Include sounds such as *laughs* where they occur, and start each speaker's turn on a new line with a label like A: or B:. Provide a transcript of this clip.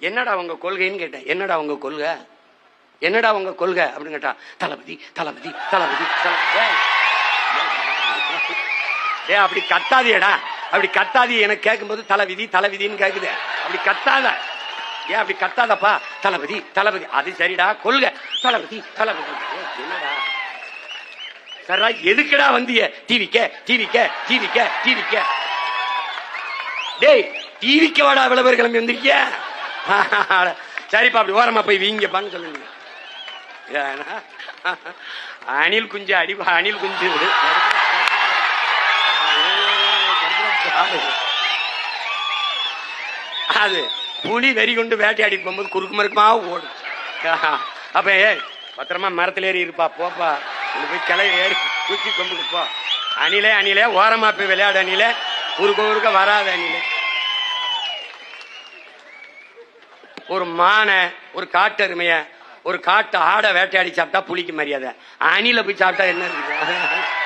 A: என்னடா உங்க கொள்கைன்னு கேட்டேன். என்னடா உங்க கொள்கை? என்னடா உங்க கொள்கை? அப்படின்னு கேட்டா தளபதி தளபதி தளபதி தளபதி. ஏ அப்படி கத்தாதியடா அப்படி கத்தாதி எனக்கு கேட்கும்போது தலைவிதி தலைவிதின்னு கேக்குது. அப்படி கத்தாத. ஏன் அப்படி கத்தாதப்பா. தளபதி தளபதி. அது சரிடா. கொள்கை. தளபதி தளபதி. என்னடா? சரா எதுக்குடா வந்திய? டிவிக்க டிவிக்க டிவிக்க டிவிக்க. டேய் டிவிக்க வாடா விளம்பரம் கிளம்பி வந்திருக்கிய. *laughs* சரிப்பா அப்படி ஓரமா போய் வீங்கப்பான்னு சொல்லுங்க. ஏன்னா, அணில் குஞ்சு அடி அணில் குஞ்சு. அது புலி வெறி கொண்டு வேட்டையாடி போகும்போது குறுக்கு மறுக்குமா ஓடும். அப்ப ஏ பத்திரமா மரத்துல ஏறி இருப்பா போப்பா. இங்க போய் கிளை ஏறி குச்சி கொண்டு போ. அணிலே அணிலே ஓரமா போய் விளையாடு அணிலே. குறுக்க குறுக்க வராது அணிலே. ஒரு மானை ஒரு காட்டெருமைய ஒரு காட்டு ஆடை வேட்டையாடி சாப்பிட்டா புளிக்கு மரியாதை. அணில போய் சாப்பிட்டா என்ன இருக்கு?